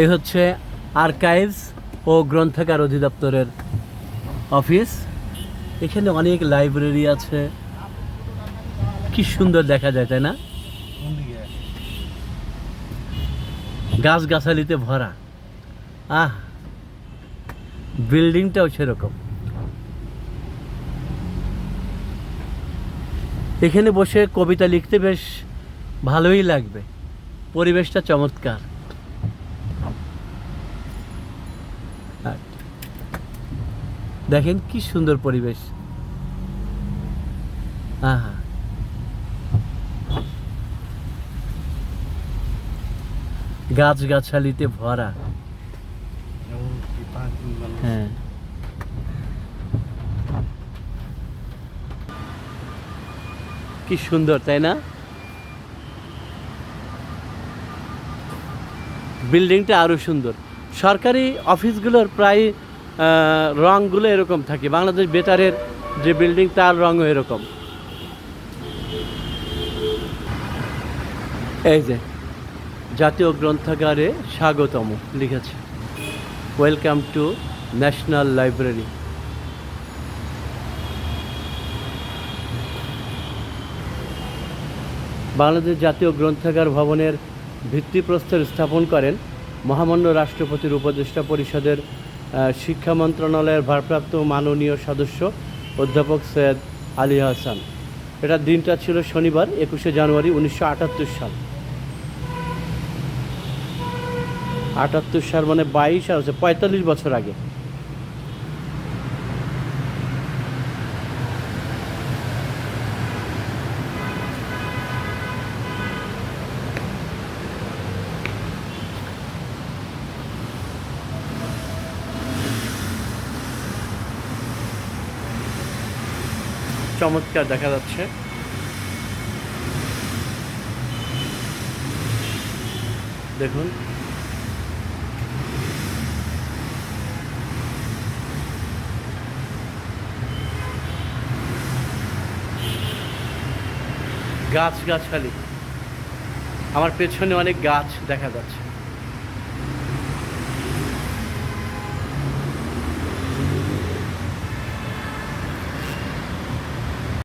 এই হচ্ছে আর্কাইভস ও গ্রন্থাগার অধিদপ্তরের অফিস এখানে অনেক লাইব্রেরি আছে। কি সুন্দর দেখা যায়, তাই না? গাছগাছালিতে ভরা। আহ বিল্ডিংটাও সেরকম। এখানে বসে কবিতা লিখতে বেশ ভালোই লাগবে। পরিবেশটা চমৎকার। দেখেন কি সুন্দর পরিবেশ। আহা। গাছগাছালিতে ভরা। হ্যাঁ। কি সুন্দর, তাই না? বিল্ডিংটা আরও সুন্দর। সরকারি অফিসগুলোর প্রায় রঙগুলো এরকম থাকে। বাংলাদেশ বেতারের যে বিল্ডিং, তার রঙও এরকম। এই যে, জাতীয় গ্রন্থাগারে স্বাগতম লিখেছে। Welcome to national library Bangladesh জাতীয় গ্রন্থাগার ভবনের ভিত্তিপ্রস্তর স্থাপন করেন মহামান্য রাষ্ট্রপতির উপদেষ্টা পরিষদের শিক্ষা মন্ত্রণালয়ের ভারপ্রাপ্ত মাননীয় সদস্য অধ্যাপক সৈয়দ আলী হাসান। এটা দিনটা ছিল শনিবার, একুশে জানুয়ারি উনিশশো আটাত্তর সাল। আটাত্তর সাল মানে বাইশ আর হচ্ছে পঁয়তাল্লিশ বছর আগে। চমৎকার দেখা যাচ্ছে। দেখুন। গাছ গাছালি। আমার পেছনে অনেক গাছ দেখা যাচ্ছে।